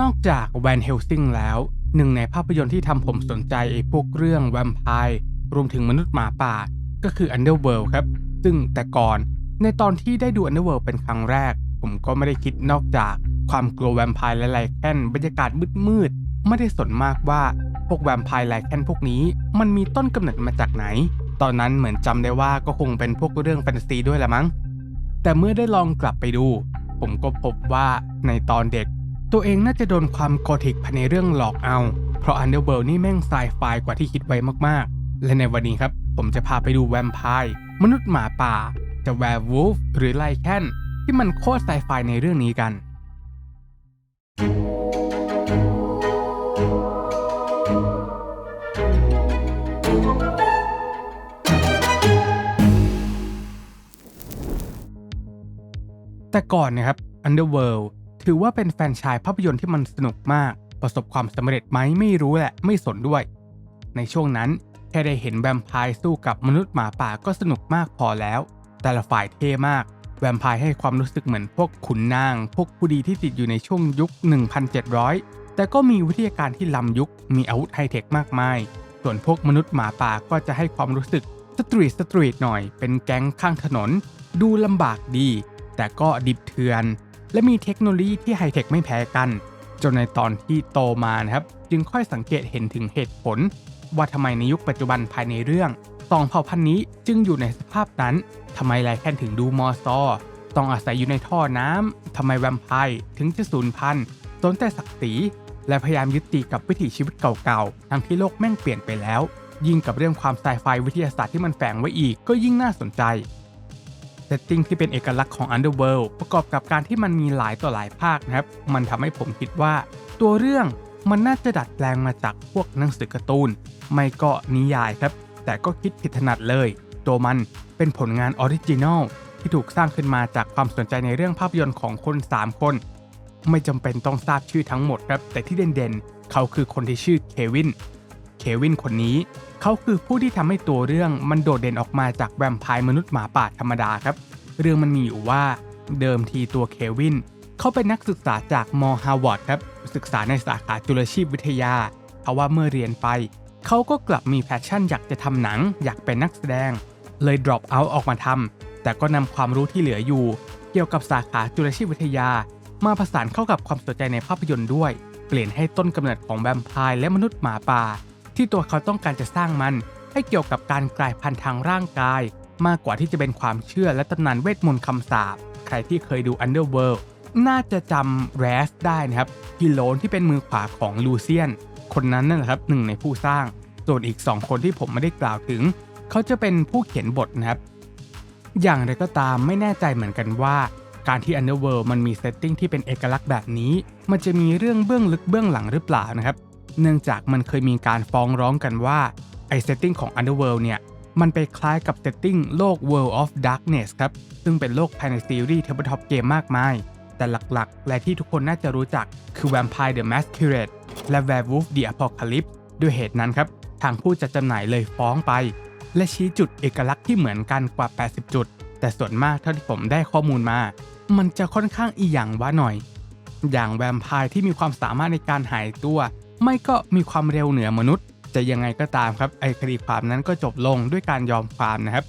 นอกจากแวนเฮลซิงแล้ว หนึ่งในภาพยนตร์ที่ทำผมสนใจไอ้พวกเรื่องแวมไพร์รวมถึงมนุษย์หมาป่า ก็คือ Underworld ครับ ซึ่งแต่ก่อนในตอนที่ได้ดู Underworld เป็นครั้งแรก ผมก็ไม่ได้คิดนอกจากความกลัวแวมไพร์และไลแคนบรรยากาศมืดๆไม่ได้สนมากว่าพวกแวมไพร์ไลแคนพวกนี้ มันมีต้นกำเนิดมาจากไหน ตอนนั้นเหมือนจำได้ว่าก็คงเป็นพวกเรื่องแฟนตาซีด้วยละมั้ง แต่เมื่อได้ลองกลับไปดู ผมก็พบว่าในตอนเด็ก ตัวเองน่าจะโดนความโกธิกภายในเรื่องหลอกเอา เพราะ Underworld นี่แม่งไซไฟกว่าที่คิดไว้มากๆ และในวันนี้ครับ ผมจะพาไปดูแวมไพร์มนุษย์หมาป่า จะแวร์วูฟหรือไลแคนที่มันโคตรไซไฟในเรื่องนี้กัน แต่ก่อนนะครับ Underworld ถือว่าเป็นแฟนชายภาพยนตร์ที่มันสนุกมาก ประสบความสำเร็จไหมไม่รู้แหละ ไม่สนด้วย ในช่วงนั้นแค่ได้เห็นแวมไพร์สู้กับมนุษย์หมาป่าก็สนุกมากพอแล้ว แต่ละฝ่ายเท่มาก แวมไพร์ให้ความรู้สึกเหมือนพวกขุนนาง พวกผู้ดีที่ติดอยู่ในช่วงยุค 1700 แต่ก็มีวิทยาการที่ล้ำยุค มีอาวุธไฮเทคมากมาย ส่วนพวกมนุษย์หมาป่าก็จะให้ความรู้สึกสตรีทสตรีทหน่อย เป็นแก๊งข้างถนน ดูลำบากดี แต่ก็ดิบเถื่อน และมีเทคโนโลยีที่ไฮเทคไม่แพ้กัน จนในตอนที่โตมานะครับ จึงค่อยสังเกตเห็นถึงเหตุผล ว่าทำไมในยุคปัจจุบันภายในเรื่องสองเผ่าพันธุ์นี้จึงอยู่ในสภาพนั้นทำไมไลแคนถึงดูมอซอต้องอาศัยอยู่ในท่อน้ำทำไมแวมไพร์ถึงจะสูญพันธุ์สนแต่ศักดิ์ศรีและพยายามยึดติดกับวิถีชีวิตเก่าๆ ทั้งที่โลกแม่งเปลี่ยนไปแล้ว ยิ่งกับเรื่องความไซไฟวิทยาศาสตร์ที่มันแฝงไว้อีกก็ยิ่งน่าสนใจ ซตติ้งที่เป็นเอกลักษณ์ของ Underworld ประกอบกับการที่มันมีหลายต่อหลายภาคนะครับ มันทำให้ผมคิดว่า ตัวเรื่องมันน่าจะดัดแปลงมาจากพวกหนังสือการ์ตูน ไม่ก็นิยายครับ แต่ก็คิดผิดถนัดเลย ตัวมันเป็นผลงานออริจินอลที่ถูกสร้างขึ้นมาจากความสนใจในเรื่องภาพยนตร์ของคน 3 คน ไม่จำเป็นต้องทราบชื่อทั้งหมดครับ แต่ที่เด่นๆ เขาคือคนที่ชื่อเควิน เควินคนนี้ เขาคือผู้ที่ทำให้ตัวเรื่องมันโดดเด่นออกมาจากแวมไพร์มนุษย์หมาป่าธรรมดาครับ เรื่องมันมีอยู่ว่าเดิมทีตัวเควินเขาเป็นนักศึกษาจากมฮาวาร์ดครับ ศึกษาในสาขาจุลชีพวิทยาเพราะว่าเมื่อเรียนไป เขาก็กลับมีแพชชั่นอยากจะทำหนัง อยากเป็นนักแสดง เลย drop out ออกมาทำแต่ก็นำความรู้ที่เหลืออยู่ เกี่ยวกับสาขาจุลชีพวิทยา มาผสานเข้ากับความสนใจในภาพยนตร์ด้วย เปลี่ยนให้ต้นกำเนิดของแวมไพร์และมนุษย์หมาป่า ที่ตัวเขาต้องการจะสร้างมัน ให้เกี่ยวกับการกลายพันธุ์ทางร่างกาย มากกว่าที่จะเป็นความเชื่อและตำนานเวทมนต์คำสาปใครที่เคยดู Underworld น่าจะจำแรสได้นะครับฮิโลนที่เป็นมือขวาของลูเซียน คนนั้นนั่นแหละครับหนึ่งในผู้สร้าง ส่วนอีก 2 คนที่ผมไม่ได้กล่าวถึง เขาจะเป็นผู้เขียนบทนะครับ อย่างไรก็ตามไม่แน่ใจเหมือนกันว่า การที่ Underworld มันมีเซตติ้งที่เป็นเอกลักษณ์แบบนี้ มันจะมีเรื่องเบื้องลึกเบื้องหลังหรือเปล่านะครับ เนื่องจากมันเคยมีการฟ้องร้องกันว่าไอเซตติ้งของ Underworld เนี่ย มันไปคล้ายกับเซตติ้งโลก World of Darkness ครับ ซึ่งเป็นโลกภายในซีรีส์ Tabletop Game มากมาย แต่หลักๆ และที่ทุกคนน่าจะรู้จักคือ Vampire the Masquerade และ Werewolf the Apocalypse ด้วยเหตุนั้นครับ ทางผู้จัดจำหน่ายเลยฟ้องไป และชี้จุดเอกลักษณ์ที่เหมือนกันกว่า 80 จุด แต่ส่วนมากเท่าที่ผมได้ข้อมูลมา มันจะค่อนข้างอีหยังว่าหน่อย อย่างแวมไพร์ที่มีความสามารถในการหายตัว ไม่ก็มีความเร็วเหนือมนุษย์ จะยังไงก็ตามครับไอคดีความนั้นก็จบลงด้วยการยอมความนะครับ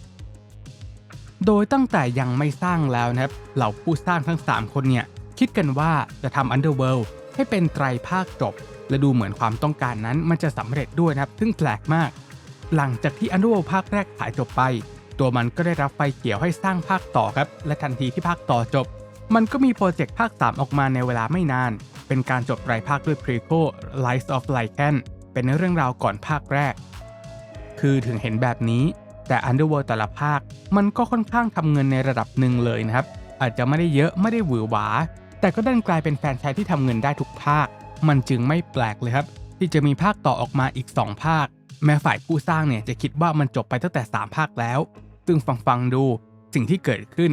โดยตั้งแต่ยังไม่สร้างแล้วนะครับเหล่าผู้สร้างทั้ง 3 คนเนี่ยคิดกันว่าจะทำ Underworld ให้เป็นไตรภาคจบ และดูเหมือนความต้องการนั้นมันจะสำเร็จด้วยนะครับ ซึ่งแปลกมาก หลังจากที่ Underworld ภาคแรกขายจบไป ตัวมันก็ได้รับไฟเขียวให้สร้างภาคต่อครับ และทันทีที่ภาคต่อจบ มันก็มีโปรเจกต์ภาค 3 ออกมาในเวลาไม่นาน เป็นการจบไตรภาคด้วย Prequel Lies of Lycan เป็นเรื่องราวก่อนภาคแรก คือถึงเห็นแบบนี้แต่ Underworld แต่ละภาค มันก็ค่อนข้างทำเงินในระดับหนึ่งเลยนะครับ อาจจะไม่ได้เยอะไม่ได้หวือหวา แต่ก็ดันกลายเป็นแฟนชายที่ทำเงินได้ทุกภาค มันจึงไม่แปลกเลยครับ ที่จะมีภาคต่อออกมาอีก 2 ภาค แม้ฝ่ายผู้สร้างเนี่ยจะคิดว่ามันจบไปตั้งแต่ 3 ภาคแล้ว ซึ่งฟังฟังๆดูสิ่งที่เกิดขึ้น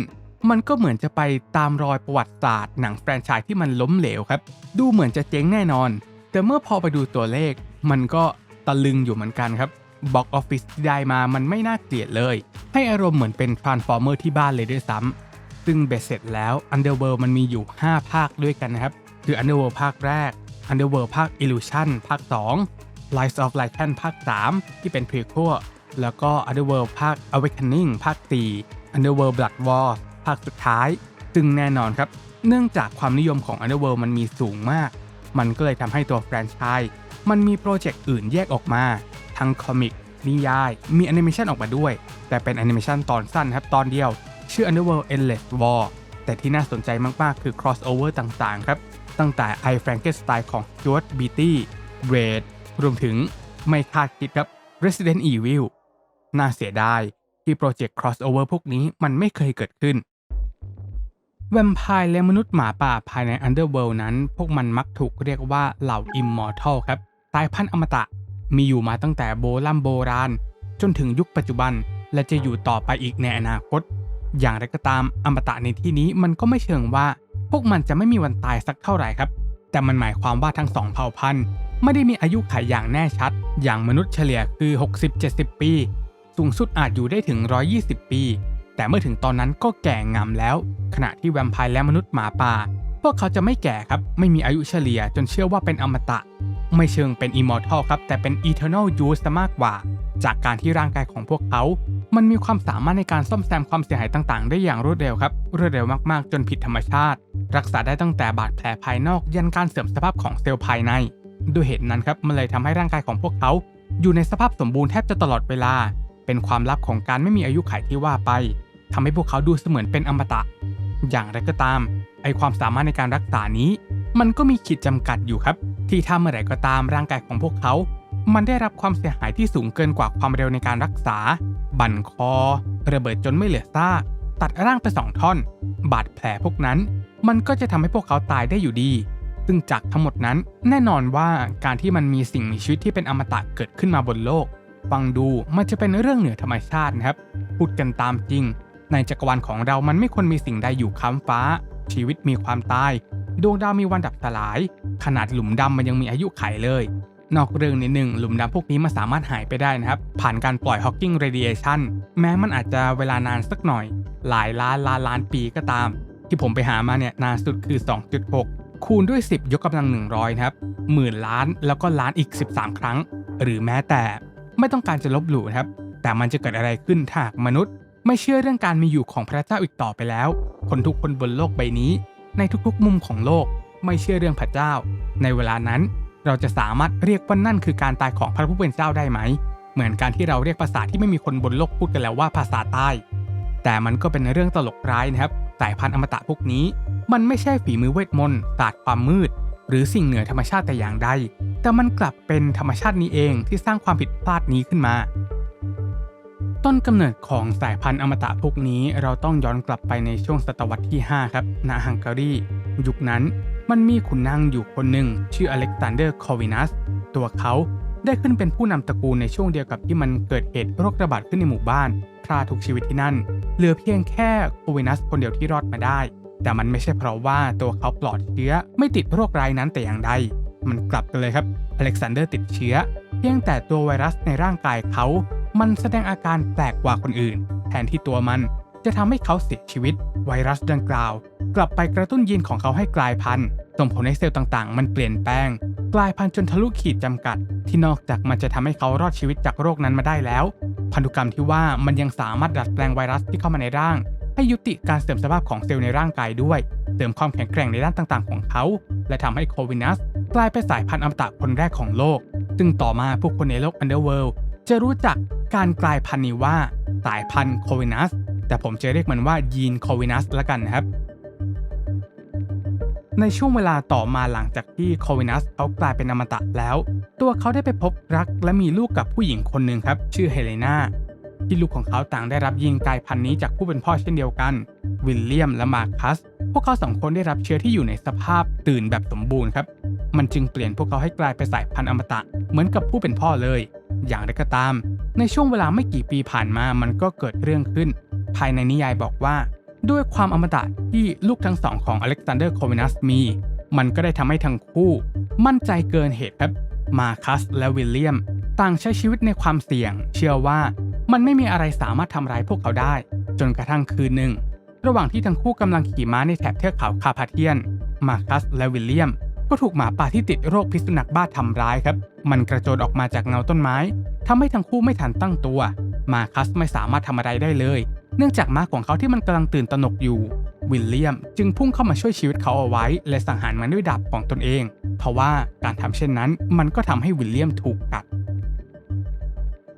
มันก็เหมือนจะไปตามรอยประวัติศาสตร์หนังแฟรนไชส์ที่มันล้มเหลวครับ ดูเหมือนจะเจ๊งแน่นอน แต่เมื่อพอไปดูตัวเลข มันก็ตะลึงอยู่เหมือนกันครับบ็อกออฟฟิศที่ได้มามันไม่น่าเกลียดเลย ให้อารมณ์เหมือนเป็นทรานส์ฟอร์เมอร์ที่บ้านเลยด้วยซ้ำซึ่งเบ็ดเสร็จแล้ว Underworld มันมีอยู่ 5 ภาคด้วยกันนะครับ คือ Underworld ภาคแรก Underworld ภาค Illusion ภาค 2 Lies of Lycan ภาค 3 ที่เป็น prequel แล้วก็ Underworld ภาค Awakening ภาค 4 Underworld Blood War ภาคสุดท้าย ซึ่งแน่นอนครับ เนื่องจากความนิยมของ Underworld มันมีสูงมาก มันก็เลยทำให้ตัวแฟรนไชส์มันมีโปรเจกต์อื่นแยกออกมา ทั้งคอมิกนิยาย มีแอนิเมชันออกมาด้วย แต่เป็นแอนิเมชันตอนสั้นครับตอนเดียว ชื่อ Underworld Endless War แต่ที่น่าสนใจมาก ๆ คือ crossover ต่าง ๆ ครับ ตั้งแต่ I Frankenstein ของ Stuart Beatty Raid รวมถึงไม่คาดคิดครับ Resident Evil น่าเสียดายที่โปรเจกต์ crossover พวกนี้มันไม่เคยเกิดขึ้น แวมไพร์และมนุษย์หมาป่าภายใน Underworld นั้น พวกมันมักถูกเรียกว่าเหล่า Immortal ครับสายพันธุ์อมตะ มีอยู่มาตั้งแต่โบราณโบราณ จนถึงยุคปัจจุบัน และจะอยู่ต่อไปอีกในอนาคต อย่างไรก็ตามอมตะในที่นี้มันก็ไม่เชิงว่า พวกมันจะไม่มีวันตายสักเท่าไหร่ครับ แต่มันหมายความว่าทั้งสองเผ่าพันธุ์ไม่ได้มีอายุขัยอย่างแน่ชัด อย่างมนุษย์เฉลี่ยคือ 60-70 ปี สูงสุดอาจอยู่ได้ถึง 120 ปี แต่เมื่อถึงตอนนั้นก็แก่งามแล้ว ขณะที่แวมไพร์และมนุษย์หมาป่า พวกเขาจะไม่แก่ครับ ไม่มีอายุเฉลี่ยจนเชื่อว่าเป็นอมตะ ไม่เชิงเป็นอิมมอร์ทัลครับ แต่เป็น eternal youth ซะมากกว่า จากการที่ร่างกายของพวกเขา มันมีความสามารถในการซ่อมแซมความเสียหายต่างๆ ได้อย่างรวดเร็วครับ รวดเร็วมากๆ จนผิดธรรมชาติ รักษาได้ตั้งแต่บาดแผลภายนอก ยันการเสื่อมสภาพของเซลล์ภายใน ด้วยเหตุนั้นครับ มันเลยทำให้ร่างกายของพวกเขา อยู่ในสภาพสมบูรณ์แทบจะตลอดเวลา เป็นความลับของการไม่มีอายุขัยที่ว่าไป ทำให้พวกเขาดูเสมือนเป็นอมตะ อย่างไรก็ตาม ไอความสามารถในการรักษานี้ มันก็มีขีดจำกัดอยู่ครับ ที่ถ้าเมื่อไหร่ก็ตามร่างกายของพวกเขา มันได้รับความเสียหายที่สูงเกินกว่าความเร็วในการรักษา บั่นคอ ระเบิดจนไม่เหลือซากตัดร่างไปสองท่อน บาดแผลพวกนั้น มันก็จะทำให้พวกเขาตายได้อยู่ดี ซึ่งจากทั้งหมดนั้นแน่นอนว่าการที่มันมีสิ่งมีชีวิตที่เป็นอมตะเกิดขึ้นมาบนโลก ฟังดูมันจะเป็นเรื่องเหนือธรรมชาตินะครับ พูดกันตามจริง ในจักรวาลของเรามันไม่ควรมีสิ่งใดอยู่ค้ำฟ้า ชีวิตมีความตาย ดวงดาวมีวันดับสลาย ขนาดหลุมดำมันยังมีอายุไขเลย นอกเรื่องนิดหนึ่งหลุมดำพวกนี้มันสามารถหายไปได้นะครับ ผ่านการปล่อยฮอกกิ้งเรดิเอชันแม้มันอาจจะเวลานานสักหน่อย หลายล้านล้านล้านปีก็ตาม ที่ผมไปหามาเนี่ยนานสุดคือ 2.6 คูณด้วย 10 ยกกำลัง 100นะครับหมื่นล้านแล้วก็ล้านอีก 13 ครั้ง หรือแม้แต่ไม่ต้องการจะลบหลู่นะครับแต่มันจะเกิดอะไรขึ้นถ้ามนุษย์ ไม่เชื่อเรื่องการมีอยู่ของพระเจ้าอีกต่อไปแล้ว คนทุกคนบนโลกใบนี้ ในทุกๆมุมของโลก ไม่เชื่อเรื่องพระเจ้า ในเวลานั้น เราจะสามารถเรียกว่านั่นคือการตายของพระผู้เป็นเจ้าได้ไหม เหมือนการที่เราเรียกภาษาที่ไม่มีคนบนโลกพูดกันแล้วว่าภาษาใต้ แต่มันก็เป็นเรื่องตลกร้ายนะครับ สายพันธุ์อมตะพวกนี้ มันไม่ใช่ฝีมือเวทมนต์ศาสตร์ความมืด หรือสิ่งเหนือธรรมชาติแต่อย่างใด แต่มันกลับเป็นธรรมชาตินี้เองที่สร้างความผิดพลาดนี้ขึ้นมา ต้นกำเนิดของสายพันธุ์อมตะพวกนี้เราต้องย้อนกลับไปในช่วงศตวรรษที่ 5 ครับ ณ ฮังการี ยุคนั้นมันมีขุนนางอยู่คนหนึ่ง ชื่ออเล็กซานเดอร์ คอวินัส ตัวเขาได้ขึ้นเป็นผู้นำตระกูลในช่วงเดียวกับที่มันเกิดเหตุโรคระบาดขึ้นในหมู่บ้านพราทุกชีวิตที่นั่น เหลือเพียงแค่โควินัสคนเดียวที่รอดมาได้ แต่มันไม่ใช่เพราะว่าตัวเขาปลอดเชื้อไม่ติดโรคร้ายนั้นแต่อย่างใด มันกลับกันเลยครับ อเล็กซานเดอร์ติดเชื้อ เพียงแต่ตัวไวรัสในร่างกายเขา มันแสดงอาการแปลกกว่าคนอื่น แทนที่ตัวมันจะทำให้เขาเสียชีวิต ไวรัสดังกล่าว กลับไปกระตุ้นยีนของเขาให้กลายพันธุ์ส่งผลให้เซลล์ต่างๆ มันเปลี่ยนแปลง กลายพันธุ์จนทะลุขีดจำกัด ที่นอกจากมันจะทำให้เขารอดชีวิตจากโรคนั้นมาได้แล้ว พันธุกรรมที่ว่ามันยังสามารถดัดแปลงไวรัสที่เข้ามาในร่าง ให้ยุติการเสื่อมสภาพของเซลล์ในร่างกายด้วย เสริมความแข็งแกร่งในด้านต่างๆ ของเขา และทำให้โควินัสกลายเป็นสายพันธุ์อมตะคนแรกของโลก ซึ่งต่อมาผู้คนในโลกอันเดอร์เวิลด์จะรู้จัก การกลายพันธุ์นี้ว่าสายพันธุ์โควินัส แต่ผมจะเรียกมันว่ายีนโควินัสละกันนะครับ ในช่วงเวลาต่อมาหลังจากที่โควินัสเขากลายเป็นอมตะแล้ว ตัวเขาได้ไปพบรักและมีลูกกับผู้หญิงคนหนึ่งครับ ชื่อเฮเลนาที่ลูกของเขาต่างได้รับยีนกลายพันธุ์นี้จากผู้เป็นพ่อเช่นเดียวกัน วิลเลียมและมาคัส พวกเขาสองคนได้รับเชื้อที่อยู่ในสภาพตื่นแบบสมบูรณ์ครับ มันจึงเปลี่ยนพวกเขาให้กลายเป็นสายพันธุ์อมตะเหมือนกับผู้เป็นพ่อเลย อย่างไรก็ตาม ในช่วงเวลาไม่กี่ปีผ่านมามันก็เกิดเรื่องขึ้น ภายในนิยายบอกว่า ด้วยความอมตะที่ลูกทั้งสองของอเล็กซานเดอร์โควินัสมี มันก็ได้ทำให้ทั้งคู่ มั่นใจเกินเหตุครับมาคัสและวิลเลียม ต่างใช้ชีวิตในความเสี่ยง เชื่อว่ามันไม่มีอะไรสามารถทำร้ายพวกเขาได้ จนกระทั่งคืนหนึ่ง ระหว่างที่ทั้งคู่กำลังขี่ม้าในแถบเทือกเขาคาพาเทียน มาคัสและวิลเลียม ก็ถูกหมาป่าที่ติดโรคพิษสุนัขบ้าทำร้ายครับ มันกระโจนออกมาจากเงาต้นไม้ทำให้ทั้งคู่ไม่ทันตั้งตัวมาคัสไม่สามารถทำอะไรได้เลย เนื่องจากม้าของเขาที่มันกำลังตื่นตระหนกอยู่ วิลเลียมจึงพุ่งเข้ามาช่วยชีวิตเขาเอาไว้ และสังหารมันด้วยดาบของตนเอง เพราะว่าการทำเช่นนั้น มันก็ทำให้วิลเลียมถูกกัด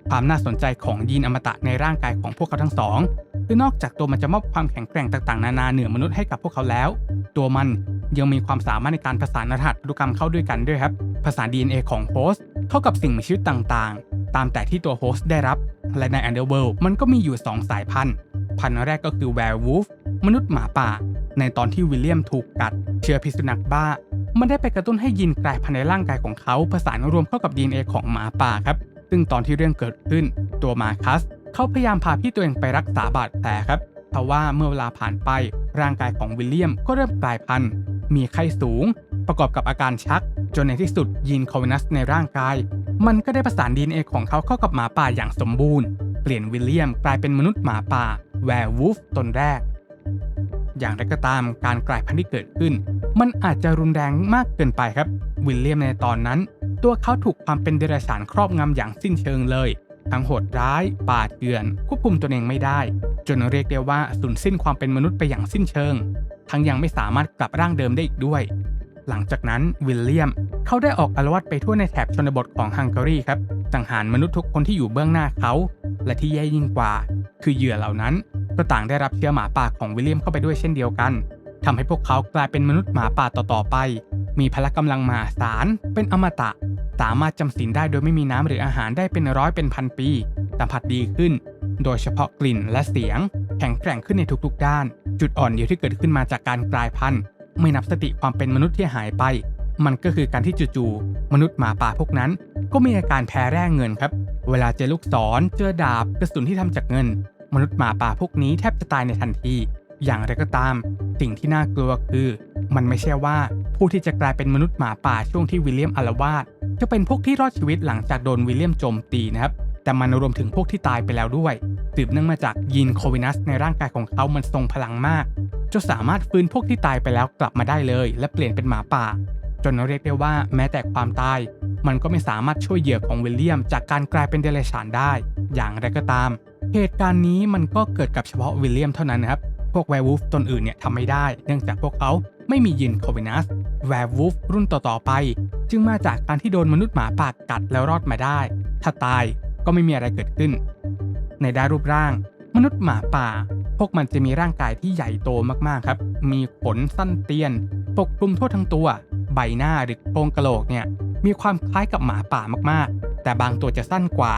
ความน่าสนใจของยีนอมตะในร่างกายของพวกเขาทั้งสอง คือนอกจากตัวมันจะมอบความแข็งแกร่งต่างๆ นานาเหนือมนุษย์ให้กับพวกเขาแล้ว ตัวมันยังมีความสามารถในการผสานรหัสพันธุกรรมเข้าด้วยกันด้วยครับผสาน DNA ของโฮสต์เข้ากับสิ่งมีชีวิตต่างๆ ตามแต่ที่ตัวโฮสต์ได้รับ และใน Underworld มันก็มีอยู่ 2 สายพันธุ์ พันธุ์แรกก็คือ Werewolf มนุษย์หมาป่า ในตอนที่วิลเลียมถูกกัด เชื้อพิษสุนัขบ้า มันได้ไปกระตุ้นให้ยีนกลายพันธุ์ในร่างกายของเขาผสานรวมเข้ากับ DNA ของหมาป่าครับซึ่งตอนที่เรื่องเกิดขึ้น ตัวมาคัส เขาพยายามพาพี่ตัวเองไปรักษาบาดแผลครับเพราะว่าเมื่อเวลาผ่านไปร่างกายของวิลเลียมก็เริ่มกลายพันธุ์ มีไข้สูง ประกอบกับอาการชัก จนในที่สุดยีนโควินัสในร่างกาย มันก็ได้ประสาน DNA ของเขาเข้ากับหมาป่าอย่างสมบูรณ์ เปลี่ยนวิลเลียมกลายเป็นมนุษย์หมาป่าแวร์วูฟตนแรก อย่างไรก็ตามการกลายพันธุ์ที่เกิดขึ้น มันอาจจะรุนแรงมากเกินไปครับ วิลเลียมในตอนนั้น ตัวเขาถูกความเป็นเดรัจฉานครอบงำอย่างสิ้นเชิงเลย ทั้งโหดร้าย ป่าเถื่อน ควบคุมตัวเองไม่ได้ จนเรียกได้ว่าสูญสิ้นความเป็นมนุษย์ไปอย่างสิ้นเชิง ทั้งยังไม่สามารถกลับร่างเดิมได้อีกด้วย หลังจากนั้นวิลเลียมเขาได้ออกอารวาสไปทั่วในแถบชนบทของฮังการีครับสังหารมนุษย์ทุกคนที่อยู่เบื้องหน้าเขา และที่แย่ยิ่งกว่า คือเหยื่อเหล่านั้นก็ต่างได้รับเชื้อหมาป่าของวิลเลียมเข้าไปด้วยเช่นเดียวกันทำให้พวกเขากลายเป็นมนุษย์หมาป่าต่อๆไป มีพละกำลังมหาศาลเป็นอมตะ สามารถจำศีลได้โดยไม่มีน้ำหรืออาหารได้เป็นร้อยเป็นพันปี สัมผัสดีขึ้น โดยเฉพาะกลิ่นและเสียง แข็งแกร่งขึ้นในทุกๆ ด้าน จุดอ่อนเดียวที่เกิดขึ้นมาจากการกลายพันธุ์ ไม่นับสติความเป็นมนุษย์ที่หายไป มันก็คือการที่จู่ๆมนุษย์หมาป่าพวกนั้น ก็มีอาการแพ้แร่เงินครับ เวลาเจอลูกศร เจอดาบกระสุนที่ทำจากเงิน มนุษย์หมาป่าพวกนี้แทบจะตายในทันที อย่างไรก็ตาม สิ่งที่น่ากลัวคือ มันไม่ใช่ว่าผู้ที่จะกลายเป็นมนุษย์หมาป่าช่วงที่วิลเลียมอารวาสจะเป็นพวกที่รอดชีวิตหลังจากโดนวิลเลียมโจมตีนะครับแต่มันรวมถึงพวกที่ตายไปแล้วด้วยสืบเนื่องมาจากยีนโควินัสในร่างกายของเขามันทรงพลังมากจนสามารถฟื้นพวกที่ตายไปแล้วกลับมาได้เลย และเปลี่ยนเป็นหมาป่า จนเรียกได้ว่าแม้แต่ความตาย มันก็ไม่สามารถช่วยเหยื่อของวิลเลียม จากการกลายเป็นเดรัจฉานได้ อย่างไรก็ตาม เหตุการณ์นี้มันก็เกิดกับเฉพาะวิลเลียมเท่านั้นนะครับ พวกแวร์วูฟตนอื่นเนี่ยทำไม่ได้ เนื่องจากพวกเขาไม่มียีนโควินัส แวร์วูฟรุ่นต่อๆไป จึงมาจากการที่โดนมนุษย์หมาป่ากัดแล้วรอดมาได้ ถ้าตายก็ไม่มีอะไรเกิดขึ้น ในด้านรูปร่าง มนุษย์หมาป่า พวกมันจะมีร่างกายที่ใหญ่โตมากๆครับ มีขนสั้นเตียน ปกคลุมทั่วทั้งตัว ใบหน้าหรือโครงกระโหลกเนี่ยมีความคล้ายกับหมาป่ามากๆ แต่บางตัวจะสั้นกว่า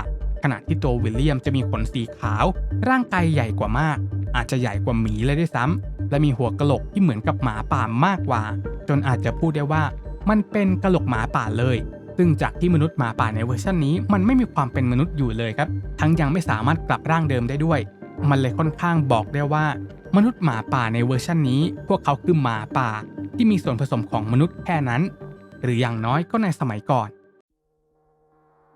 ขณะที่ตัววิลเลียมจะมีขนสีขาว ร่างกายใหญ่กว่ามาก อาจจะใหญ่กว่าหมีเลยด้วยซ้ำและมีหัวกะโหลกที่เหมือนกับหมาป่ามากกว่า จนอาจจะพูดได้ว่า มันเป็นกะโหลกหมาป่าเลย ซึ่งจากที่มนุษย์หมาป่าในเวอร์ชันนี้มันไม่มีความเป็นมนุษย์อยู่เลยครับ ทั้งยังไม่สามารถกลับร่างเดิมได้ด้วย มันเลยค่อนข้างบอกได้ว่า มนุษย์หมาป่าในเวอร์ชันนี้ พวกเขาคือหมาป่า ที่มีส่วนผสมของมนุษย์แค่นั้น หรืออย่างน้อยก็ในสมัยก่อน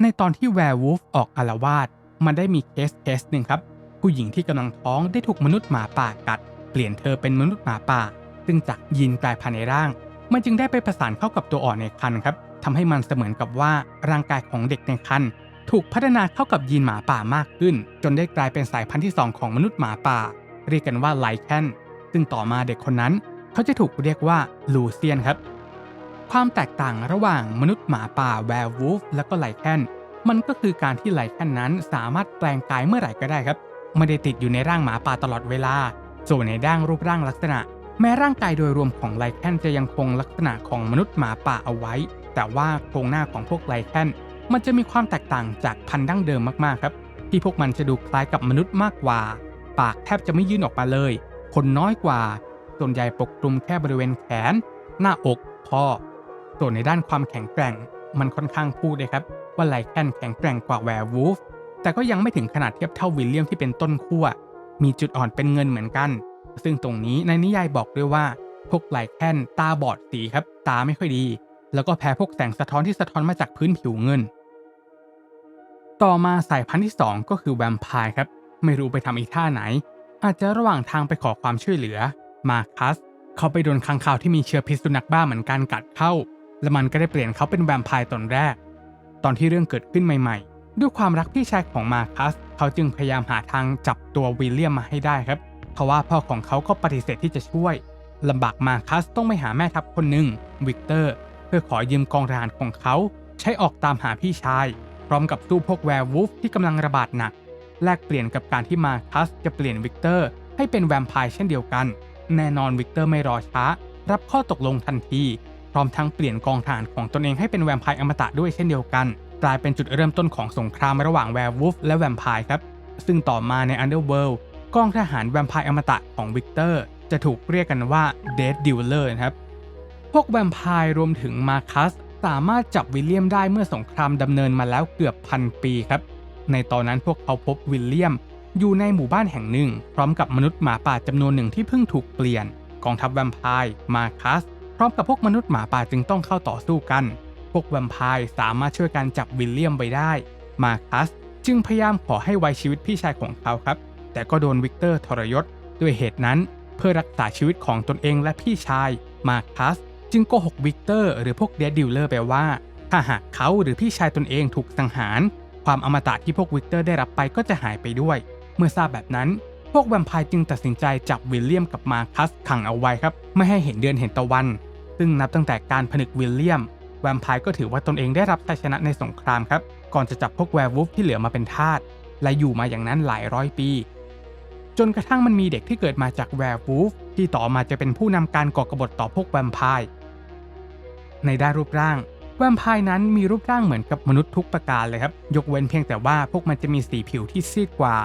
ในตอนที่แวร์วูฟออกอารวาสมันได้มีเคสเคสหนึ่งครับ ผู้หญิงที่กำลังท้องได้ถูกมนุษย์หมาป่ากัด เปลี่ยนเธอเป็นมนุษย์หมาป่า ซึ่งจากยีนกลายพันธุ์ในร่าง มันจึงได้ไปประสานเข้ากับตัวอ่อนในครรภ์ครับทำให้มันเสมือนกับว่าร่างกายของเด็กในครรภ์ถูกพัฒนาเข้ากับยีนหมาป่ามากขึ้น จนได้กลายเป็นสายพันธุ์ที่ 2 ของมนุษย์หมาป่า เรียกกันว่าไลแคนซึ่งต่อมาเด็กคนนั้น เขาจะถูกเรียกว่าลูเซียนครับ ความแตกต่างระหว่างมนุษย์หมาป่าแวร์วูฟและก็ไลแคนมันก็คือการที่ไลแคนนั้นสามารถแปลงกายเมื่อไหร่ก็ได้ครับ ไม่ได้ติดอยู่ในร่างหมาป่าตลอดเวลา ส่วนในด้านรูปร่างลักษณะ แม้ร่างกายโดยรวมของไลแคนจะยังคงลักษณะของมนุษย์หมาป่าเอาไว้ แต่ว่าโครงหน้าของพวกไลแคนมันจะมีความแตกต่างจากพันธุ์ดั้งเดิมมากๆครับ ที่พวกมันจะดูคล้ายกับมนุษย์มากกว่า ปากแทบจะไม่ยื่นออกมาเลยขนน้อยกว่า ส่วนใหญ่ปกคลุมแค่บริเวณแขน หน้าอกคอ ส่วนในด้านความแข็งแกร่ง มันค่อนข้างพูดเลยครับ ว่าไลแคนแข็งแกร่งกว่าแวร์วูฟแต่ก็ยังไม่ถึงขนาดเทียบเท่าวิลเลียมที่เป็นต้นขั้วมีจุดอ่อนเป็นเงินเหมือนกัน ซึ่งตรงนี้ในนิยายบอกด้วยว่า พวกไลแคนตาบอดสีครับ ตาไม่ค่อยดี แล้วก็แพ้พวกแสงสะท้อนที่สะท้อนมาจากพื้นผิวเงิน ต่อมาสายพันธุ์ที่ 2 ก็คือแวมไพร์ครับ ไม่รู้ไปทำอีท่าไหน อาจจะระหว่างทางไปขอความช่วยเหลือ มาคัส เขาไปโดนค้างคาวที่มีเชื้อพิษสุนัขบ้าเหมือนกันกัดเข้า และมันก็ได้เปลี่ยนเขาเป็นแวมไพร์ตนแรก ตอนที่เรื่องเกิดขึ้นใหม่ๆ ด้วยความรักพี่ชายของมาคัส เขาจึงพยายามหาทางจับตัววิลเลียมมาให้ได้ครับทว่าพ่อของเขาก็ปฏิเสธที่จะช่วยลำบากมาคัสต้องไปหาแม่ทัพคนหนึ่งวิกเตอร์ เพื่อขอยืมกองทหารของเขา ใช้ออกตามหาพี่ชาย พร้อมกับสู้พวกแวร์วูฟที่กำลังระบาดหนัก แลกเปลี่ยนกับการที่มาคัสจะเปลี่ยนวิกเตอร์ให้เป็นแวมไพร์เช่นเดียวกัน แน่นอนวิกเตอร์ไม่รอช้า รับข้อตกลงทันที พร้อมทั้งเปลี่ยนกองทหารของตนเองให้เป็นแวมไพร์อมตะด้วยเช่นเดียวกัน กลายเป็นจุดเริ่มต้นของสงครามระหว่างแวร์วูฟและแวมไพร์ครับ ซึ่งต่อมาใน Underworld กองทหารแวมไพร์อมตะของวิกเตอร์จะถูกเรียกกันว่า Dead Dealer นะครับ พวกแวมไพร์รวมถึงมาคัสสามารถจับวิลเลียมได้เมื่อสงครามดำเนินมาแล้วเกือบพันปีครับ ในตอนนั้นพวกเขาพบวิลเลียมอยู่ในหมู่บ้านแห่งหนึ่ง พร้อมกับมนุษย์หมาป่าจำนวนหนึ่งที่เพิ่งถูกเปลี่ยน กองทัพแวมไพร์มาคัส พร้อมกับพวกมนุษย์หมาป่าจึงต้องเข้าต่อสู้กัน พวกแวมไพร์สามารถช่วยกันจับวิลเลียมไว้ได้ มาคัสจึงพยายามขอให้ไว้ชีวิตพี่ชายของเขาครับ แต่ก็โดนวิกเตอร์ทรยศ ด้วยเหตุนั้นเพื่อรักษาชีวิตของตนเองและพี่ชาย มาคัสจึงโกหกวิกเตอร์หรือพวกเดดดิลเลอร์ไปว่า ถ้าหากเขาหรือพี่ชายตนเองถูกสังหาร ความอมตะที่พวกวิกเตอร์ได้รับไปก็จะหายไปด้วย เมื่อทราบแบบนั้นพวกแวมไพร์จึงตัดสินใจจับวิลเลียมกับมาคัสขังเอาไว้ครับ ไม่ให้เห็นเดือนเห็นตะวัน ซึ่งนับตั้งแต่การผนึกวิลเลียม แวมไพร์ก็ถือว่าตนเองได้รับชัยชนะในสงครามครับ ก่อนจะจับพวกแวร์วูฟที่เหลือมาเป็นทาส และอยู่มาอย่างนั้นหลายร้อยปี จนกระทั่งมันมีเด็กที่เกิดมาจากแวร์วูฟที่ต่อมาจะเป็นผู้นำการก่อกบฏต่อพวกแวมไพร์ ในด้านรูปร่าง แวมไพร์นั้นมีรูปร่างเหมือนกับมนุษย์ทุกประการเลยครับ ยกเว้นเพียงแต่ว่าพวกมันจะมีสีผิวที่ซีดกว่า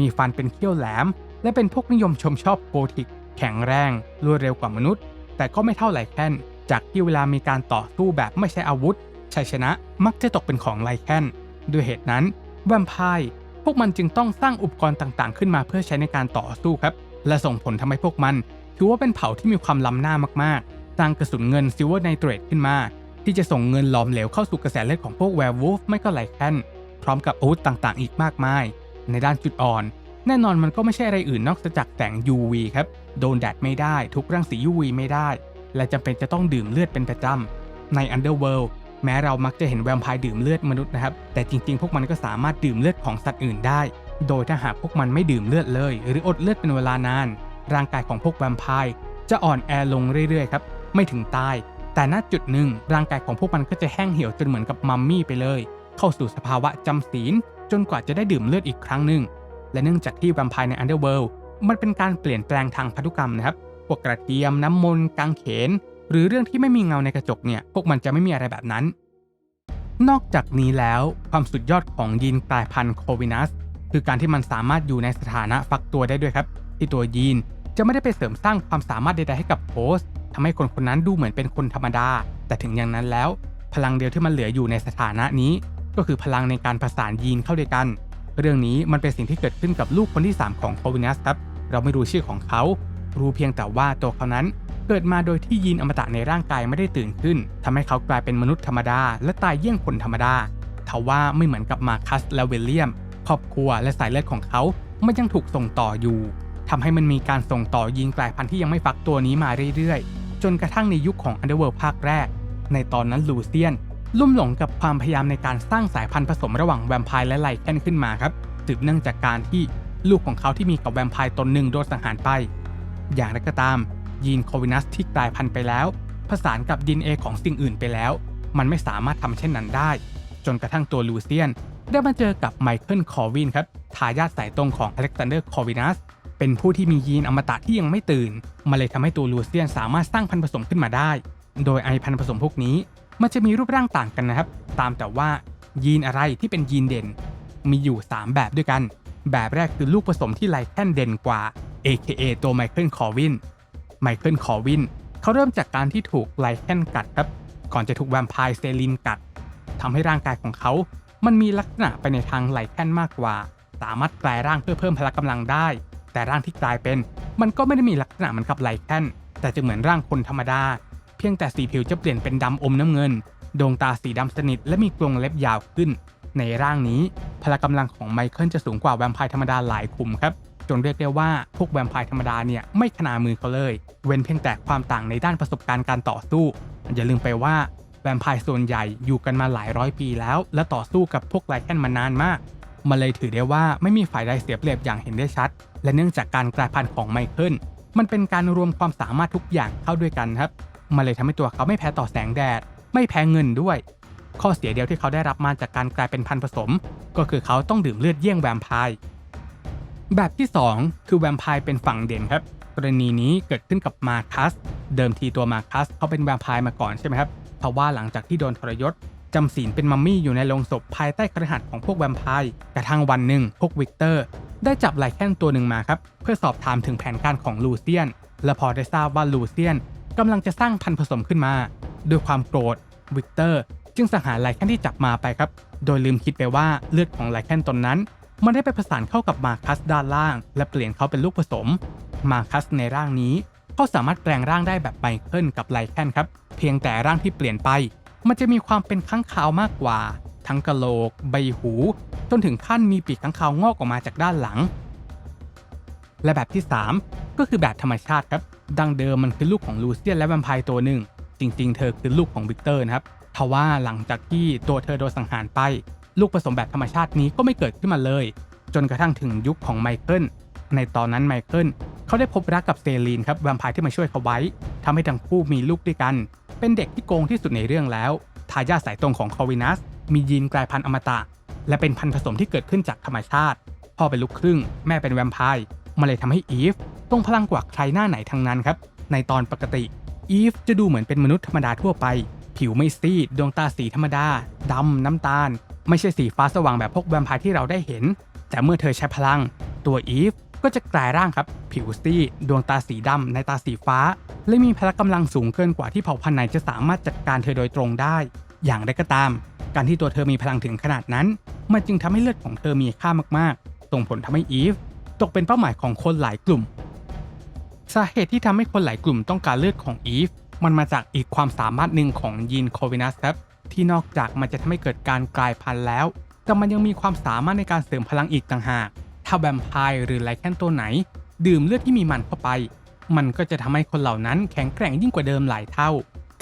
มีฟันเป็นเขี้ยวแหลม และเป็นพวกนิยมชมชอบโกธิก แข็งแรง รวดเร็วกว่ามนุษย์ แต่ก็ไม่เท่าไลแคนจากที่เวลามีการต่อสู้แบบไม่ใช้อาวุธชัยชนะมักจะตกเป็นของไลแคนด้วยเหตุนั้นแวมไพร์พวกมันจึงต้องสร้างอุปกรณ์ต่างๆ ขึ้นมาเพื่อใช้ในการต่อสู้ครับ และส่งผลทำให้พวกมัน ถือว่าเป็นเผ่าที่มีความล้ำหน้ามากๆ สร้างกระสุนเงินซิลเวอร์ไนเตรตขึ้นมา ที่จะส่งเงินหลอมเหลวเข้าสู่กระแสเลือดของพวกแวร์วูฟไม่ก็ไลแคนพร้อมกับอาวุธต่างๆ อีกมากมาย ในด้านจุดอ่อน แน่นอนมันก็ไม่ใช่อะไรอื่นนอกจากแสง UV ครับ โดนแดดไม่ได้ทุกรังสี UV ไม่ได้ และจำเป็นจะต้องดื่มเลือดเป็นประจำ ใน Underworld แม้เรามักจะเห็นแวมไพร์ดื่มเลือดมนุษย์นะครับ แต่จริงๆ พวกมันก็สามารถดื่มเลือดของสัตว์อื่นได้ โดยถ้าหากพวกมันไม่ดื่มเลือดเลย หรืออดเลือดเป็นเวลานาน ร่างกายของพวกแวมไพร์จะอ่อนแอลงเรื่อยๆครับ ไม่ถึงตาย แต่ณจุดหนึ่งร่างกายของพวกมันก็จะแห้งเหี่ยวจนเหมือนกับมัมมี่ไปเลย เข้าสู่สภาวะจำศีลจนกว่าจะได้ดื่มเลือดอีกครั้งหนึ่ง และเนื่องจากที่แวมไพร์ใน Underworld มันเป็นการเปลี่ยนแปลงทางพันธุกรรมนะครับพวกกระเทียมน้ำมนต์กางเขน หรือเรื่องที่ไม่มีเงาในกระจกเนี่ยพวกมันจะไม่มีอะไรแบบนั้น นอกจากนี้แล้วความสุดยอดของยีนกลายพันธุ์โควินัสคือการที่มันสามารถอยู่ในสถานะฟักตัวได้ด้วยครับ ที่ตัวยีนจะไม่ได้ไปเสริมสร้างความสามารถใดๆให้กับโฮสต์ทำให้คนคนนั้นดูเหมือนเป็นคนธรรมดา แต่ถึงอย่างนั้นแล้ว พลังเดียวที่มันเหลืออยู่ในสถานะนี้ ก็คือพลังในการผสานยีนเข้าด้วยกัน เรื่องนี้มันเป็นสิ่งที่เกิดขึ้นกับลูกคนที่ 3 ของโควินัสครับ เราไม่รู้ชื่อของเขา รู้เพียงแต่ว่าตัวเขานั้นเกิดมาโดยที่ยีนอมตะในร่างกายไม่ได้ตื่นขึ้นทำให้เขากลายเป็นมนุษย์ธรรมดา และตายเยี่ยงคนธรรมดาทว่าไม่เหมือนกับมาคัสและเวลเลียม ครอบครัวและสายเลือดของเขา มันยังถูกส่งต่ออยู่ทำให้มันมีการส่งต่อยีนกลายพันธุ์ที่ยังไม่ฟักตัวนี้มาเรื่อยๆ จนกระทั่งในยุคของ Underworld ภาคแรก ในตอนนั้นลูเซียน ลุ่มหลงกับความพยายามในการสร้างสายพันธุ์ผสมระหว่างแวมไพร์และไลแคนขึ้นมาครับสืบเนื่องจากการที่ ลูกของเขาที่มีกับแวมไพร์ตนหนึ่งโดนสังหารไป อย่างไรก็ตาม ยีนโควินัสที่กลายพันธุ์ไปแล้ว ผสานกับ DNA ของสิ่งอื่นไปแล้ว มันไม่สามารถทำเช่นนั้นได้ จนกระทั่งตัวลูเซียน ได้มาเจอกับไมเคิลคอวินครับทายาทสายตรงของอเล็กซานเดอร์คอวินัสเป็นผู้ที่มียีนอมตะที่ยังไม่ตื่นมาเลยทำให้ตัวลูเซียนสามารถสร้างพันธุ์ผสมขึ้นมาได้ โดยไอพันธุ์ผสมพวกนี้ มันจะมีรูปร่างต่างกันนะครับ ตามแต่ว่ายีนอะไรที่เป็นยีนเด่น มีอยู่ 3 แบบด้วยกัน แบบแรกคือลูกผสมที่ไลแคนเด่นกว่า AKA ตัวไมเคิลคอวิน ไมเคิลคอวินเขาเริ่มจากการที่ถูกไลแคนกัดครับ ก่อนจะถูกแวมไพร์เซลินกัดทำให้ร่างกายของเขา มันมีลักษณะไปในทางไลแคนมากกว่า สามารถกลายร่างเพื่อเพิ่มพละกำลังได้ แต่ร่างที่กลายเป็น มันก็ไม่ได้มีลักษณะเหมือนกับไลแคนแต่จะเหมือนร่างคนธรรมดา เพียงแต่สีผิวจะเปลี่ยนเป็นดำอมน้ำเงิน ดวงตาสีดำสนิทและมีกรงเล็บยาวขึ้น ในร่างนี้พละกำลังของไมเคิลจะสูงกว่าแวมไพร์ธรรมดาหลายคุมครับจนเรียกได้ว่าพวกแวมไพร์ธรรมดาเนี่ยไม่ขนามือเขาเลย เว้นเพียงแต่ความต่างในด้านประสบการณ์การต่อสู้ อย่าลืมไปว่าแวมไพร์ส่วนใหญ่อยู่กันมาหลายร้อยปีแล้ว และต่อสู้กับพวกไลแคนมานานมาก มันเลยถือได้ว่าไม่มีฝ่ายใดเสียเปรียบอย่างเห็นได้ชัด และเนื่องจากการกลายพันธุ์ของไมเคิลมันเป็นการรวมความสามารถทุกอย่างเข้าด้วยกันครับ มันเลยทำให้ตัวเขาไม่แพ้ต่อแสงแดด ไม่แพ้เงินด้วย ข้อเสียเดียวที่เขาได้รับมาจากการกลายเป็นพันธุ์ผสม ก็คือเขาต้องดื่มเลือดเยี่ยงแวมไพร์แบบที่ 2 คือแวมไพร์เป็นฝั่งเด่นครับ กรณีนี้เกิดขึ้นกับมาคัส เดิมทีตัวมาคัสเขาเป็นแวมไพร์มาก่อนใช่ไหมครับเพราะว่าหลังจากที่โดนทรยศจำศีลเป็นมัมมี่อยู่ในโรงศพภายใต้คฤหัสถ์ของพวกแวมไพร์กระทั่งวันหนึ่งพวกวิกเตอร์ ได้จับไลแคนตัวหนึ่งมาครับ เพื่อสอบถามถึงแผนการของลูเซียน และพอได้ทราบว่าลูเซียนกำลังจะสร้างพันธุ์ผสมขึ้นมา ด้วยความโกรธวิกเตอร์ จึงสังหารไลแคนที่จับมาไปครับ โดยลืมคิดไปว่าเลือดของไลแคนตนนั้น มันได้ไปผสานเข้ากับมาคัสด้านล่าง และเปลี่ยนเขาเป็นลูกผสม มาคัสในร่างนี้เขาสามารถแปลงร่างได้แบบไมเคิลกับไลแคนครับ เพียงแต่ร่างที่เปลี่ยนไป มันจะมีความเป็นข้างคาวมากกว่า ทั้งกะโหลก ใบหู จนถึงขั้นมีปีกข้างคาวงอกออกมาจากด้านหลัง และแบบที่ 3 ก็คือแบบธรรมชาติครับ ดังเดิมมันคือลูกของลูเซียนและแวมไพร์ตัวหนึ่ง จริง ๆ เธอคือลูกของวิกเตอร์นะครับ ทว่าหลังจากที่ตัวเธอโดนสังหารไป ลูกผสมแบบธรรมชาตินี้ก็ไม่เกิดขึ้นมาเลย จนกระทั่งถึงยุคของไมเคิลในตอนนั้นไมเคิลเขาได้พบรักกับเซรีนครับแวมไพร์ที่มาช่วยเขาไว้ทำให้ทั้งคู่มีลูกด้วยกัน เป็นเด็กที่โกงที่สุดในเรื่องแล้วทายาทสายตรงของคอวินัส มียีนกลายพันธุ์อมตะ และเป็นพันธุ์ผสมที่เกิดขึ้นจากธรรมชาติ พ่อเป็นลูกครึ่ง แม่เป็นแวมไพร์มันเลยทำให้อีฟทรงพลังกว่าใครหน้าไหนทั้งนั้นครับ ในตอนปกติอีฟจะดูเหมือนเป็นมนุษย์ธรรมดาทั่วไป ผิวไม่ซีด ดวงตาสีธรรมดา ดำน้ำตาล ไม่ใช่สีฟ้าสว่างแบบพวกแวมไพร์ที่เราได้เห็น แต่เมื่อเธอใช้พลัง ตัวอีฟก็จะกลายร่างครับ ผิวซีด ดวงตาสีดำในตาสีฟ้า และมีพละกำลังสูงเกินกว่าที่เผ่าพันธุ์ไหนจะสามารถจัดการเธอโดยตรงได้ อย่างไรก็ตาม การที่ตัวเธอมีพลังถึงขนาดนั้น มันจึงทำให้เลือดของเธอมีค่ามากๆ ส่งผลทำให้อีฟตกเป็นเป้าหมายของคนหลายกลุ่ม สาเหตุที่ทำให้คนหลายกลุ่มต้องการเลือดของอีฟ มันมาจากอีกความสามารถหนึ่งของยีนโควินัสครับที่นอกจากมันจะทำให้เกิดการกลายพันธุ์แล้ว แต่มันยังมีความสามารถในการเสริมพลังอีกต่างหาก ถ้าแวมไพร์หรือไลแคนตัวไหน ดื่มเลือดที่มีมันเข้าไป มันก็จะทำให้คนเหล่านั้นแข็งแกร่งยิ่งกว่าเดิมหลายเท่า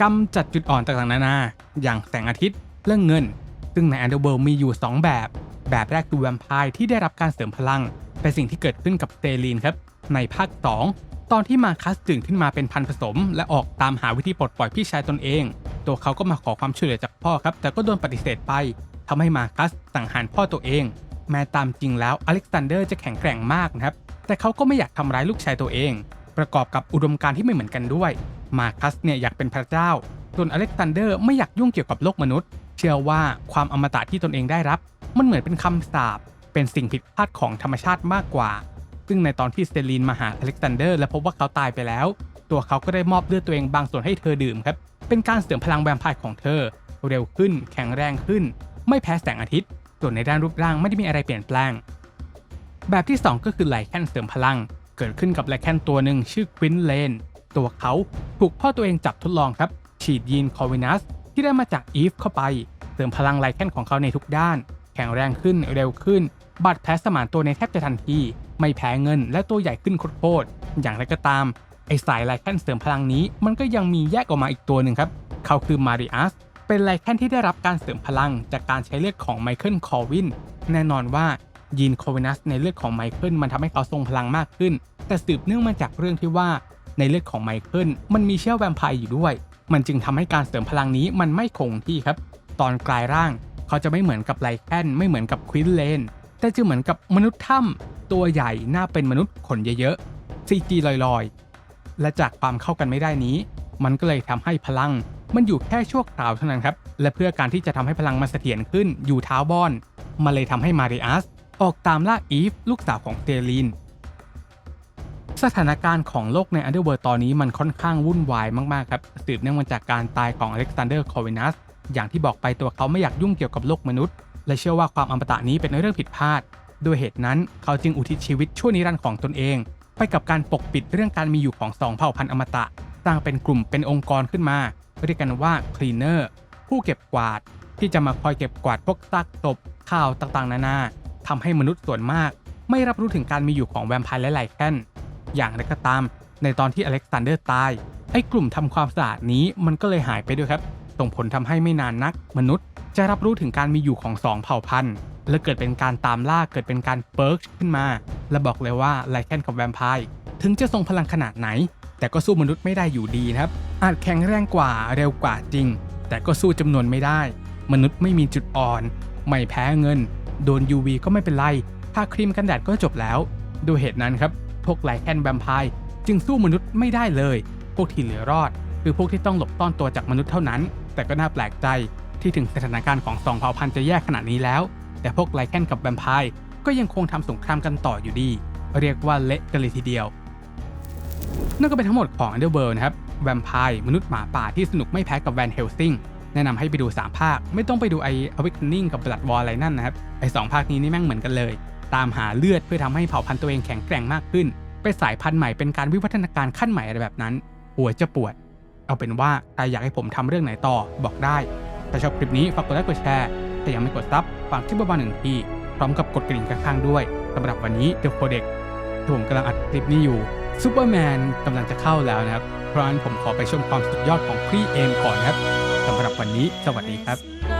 กำจัดจุดอ่อนต่างๆนานา อย่างแสงอาทิตย์ เรื่องเงิน ซึ่งใน Underworld มีอยู่ 2 แบบ แบบแรกคือแวมไพร์ที่ได้รับการเสริมพลังเป็นสิ่งที่เกิดขึ้นกับเซรีนครับ ในภาค 2 ตอนที่มาคัสตื่นขึ้นมาเป็นพันผสม และออกตามหาวิธีปลดปล่อยพี่ชายตนเอง ตัวเขาก็มาขอความช่วยเหลือจากพ่อครับ แต่ก็โดนปฏิเสธไปทำให้มาคัสสังหารพ่อตัวเอง แม้ตามจริงแล้วอเล็กซานเดอร์จะแข็งแกร่งมากนะครับ แต่เขาก็ไม่อยากทำร้ายลูกชายตัวเอง ประกอบกับอุดมการณ์ที่ไม่เหมือนกันด้วย มาคัสเนี่ยอยากเป็นพระเจ้าส่วนอเล็กซานเดอร์ไม่อยากยุ่งเกี่ยวกับโลกมนุษย์ เชื่อว่าความอมตะที่ตนเองได้รับ มันเหมือนเป็นคำสาปเป็นสิ่งผิดพลาดของธรรมชาติมากกว่า ซึ่งในตอนที่เซรีนมาหาอเล็กซานเดอร์และพบว่าเขาตายไปแล้ว ตัวเขาก็ได้มอบเลือดตัวเองบางส่วนให้เธอดื่มครับ เป็นการเสริมพลังแวมไพร์ของเธอ เร็วขึ้น แข็งแรงขึ้น ไม่แพ้แสงอาทิตย์ ส่วนในด้านรูปร่างไม่ได้มีอะไรเปลี่ยนแปลง แบบที่ 2 ก็คือไลแคนเสริมพลัง เกิดขึ้นกับไลแคนตัวหนึ่งชื่อควินเลน ตัวเขาถูกพ่อตัวเองจับทดลองครับ ฉีดยีนคอวินัสที่ได้มาจากอีฟเข้าไป เสริมพลังไลแคนของเขาในทุกด้าน แข็งแรงขึ้น เร็วขึ้น บาดแผลสมานตัวในแทบจะทันที ไม่แพ้เงินและตัวใหญ่ขึ้นโคตรๆอย่างไรก็ตาม ไอสายไลแคนเสริมพลังนี้ มันก็ยังมีแยกออกมาอีกตัวหนึ่งครับ เขาคือมาริอัสเป็นไลแคนที่ได้รับการเสริมพลังจากการใช้เลือดของไมเคิลคอวินแน่นอนว่ายีนโควินัสในเลือดของไมเคิลมันทำให้เขาทรงพลังมากขึ้น แต่สืบเนื่องมาจากเรื่องที่ว่าในเลือดของไมเคิลมันมีเชื้อแวมไพร์อยู่ด้วย มันจึงทำให้การเสริมพลังนี้มันไม่คงที่ครับ ตอนกลายร่าง เขาจะไม่เหมือนกับไลแคนไม่เหมือนกับควินเลน แต่จะเหมือนกับมนุษย์ถ้ำตัวใหญ่หน้าเป็นมนุษย์ขนเยอะๆซีจีลอยๆ และจากความเข้ากันไม่ได้นี้ มันก็เลยทำให้พลัง มันอยู่แค่ชั่วคราวเท่านั้นครับ และเพื่อการที่จะทำให้พลังมันเสถียรขึ้นอยู่ท้าวบอน มันเลยทำให้มาริอัสออกตามล่าอีฟลูกสาวของเซรีนสถานการณ์ของโลกในอันเดอร์เวิร์ตอนนี้มันค่อนข้างวุ่นวายมาก ๆ ครับ สืบเนื่องมาจากการตายของอเล็กซานเดอร์ คอวินัส อย่างที่บอกไปตัวเขาไม่อยากยุ่งเกี่ยวกับโลกมนุษย์ และเชื่อว่าความอมตะนี้เป็นเรื่องผิดพลาด ด้วยเหตุนั้นเขาจึงอุทิศชีวิตชั่วนิรันดร์ของตนเอง ไปกับการปกปิดเรื่องการมีอยู่ของสองเผ่าพันธุ์อมตะสร้างเป็นกลุ่มเป็นองค์กรขึ้นมาเรียกกันว่าคลีเนอร์ผู้เก็บกวาด ที่จะมาคอยเก็บกวาดพวกซากศพข่าวต่างๆ นานาทำให้มนุษย์ส่วนมาก ไม่รับรู้ถึงการมีอยู่ของแวมไพร์และไลแคนอย่างไรก็ตาม ในตอนที่อเล็กซานเดอร์ตายไอ้กลุ่มทำความสะอาดนี้มันก็เลยหายไปด้วยครับ ส่งผลทำให้ไม่นานนัก มนุษย์ จะรับรู้ถึงการมีอยู่ของสองเผ่าพันธุ์ และเกิดเป็นการตามล่าเกิดเป็นการเปิร์กขึ้นมา และบอกเลยว่าไลแคนกับแวมไพร์ถึงจะทรงพลังขนาดไหน แต่ก็สู้มนุษย์ไม่ได้อยู่ดีครับ อาจแข็งแรงกว่าเร็วกว่าจริง แต่ก็สู้จำนวนไม่ได้ มนุษย์ไม่มีจุดอ่อน ไม่แพ้เงิน โดน UV ก็ไม่เป็นไรทาครีมกันแดดก็จบแล้วดูเหตุนั้นครับพวกไลแคนแวมไพร์จึงสู้มนุษย์ไม่ได้เลย พวกที่เหลือรอด คือพวกที่ต้องหลบซ่อนตัวจากมนุษย์เท่านั้น แต่ก็น่าแปลกใจที่ถึงสถานการณ์ของสองเผ่าพันธุ์จะแยกขนาดนี้แล้ว แต่พวกไลแคนกับแวมไพร์ก็ยังคงทำสงครามกันต่ออยู่ดี เรียกว่าเละกันเลยทีเดียว นั่นก็เป็นทั้งหมดของ Underworld นะครับแวมไพร์มนุษย์หมาป่าที่สนุกไม่แพ้กับแวนเฮลซิงแนะนำให้ไปดู 3 ภาค ไม่ต้องไปดูไอ้ Awakening กับ Blood War อะไรนั่นนะครับ ไอ้สองภาคนี้นี่แม่งเหมือนกันเลย ตามหาเลือดเพื่อทำให้เผ่าพันธุ์ตัวเองแข็งแกร่งมากขึ้น ไปสายพันธุ์ใหม่เป็นการวิวัฒนาการขั้นใหม่อะไรแบบนั้น หัวจะปวด เอาเป็นว่าใครอยากให้ผมทำเรื่องไหนต่อบอกได้ถ้าชอบคลิปนี้ฝากกดไลค์กดแชร์แต่ยังไม่กดซับฝากคลิประมาณหนึ่งทีพร้อมกับกดกระดิ่งข้างๆด้วยสำหรับวันนี้เดอะโคเด็กที่ผมกำลังอัดคลิปนี้อยู่ซูเปอร์แมนกำลังจะเข้าแล้วนะครับ เพราะฉะนั้นผมขอไปชมความสุดยอดของพรีเอมก่อนครับสำหรับวันนี้สวัสดีครับ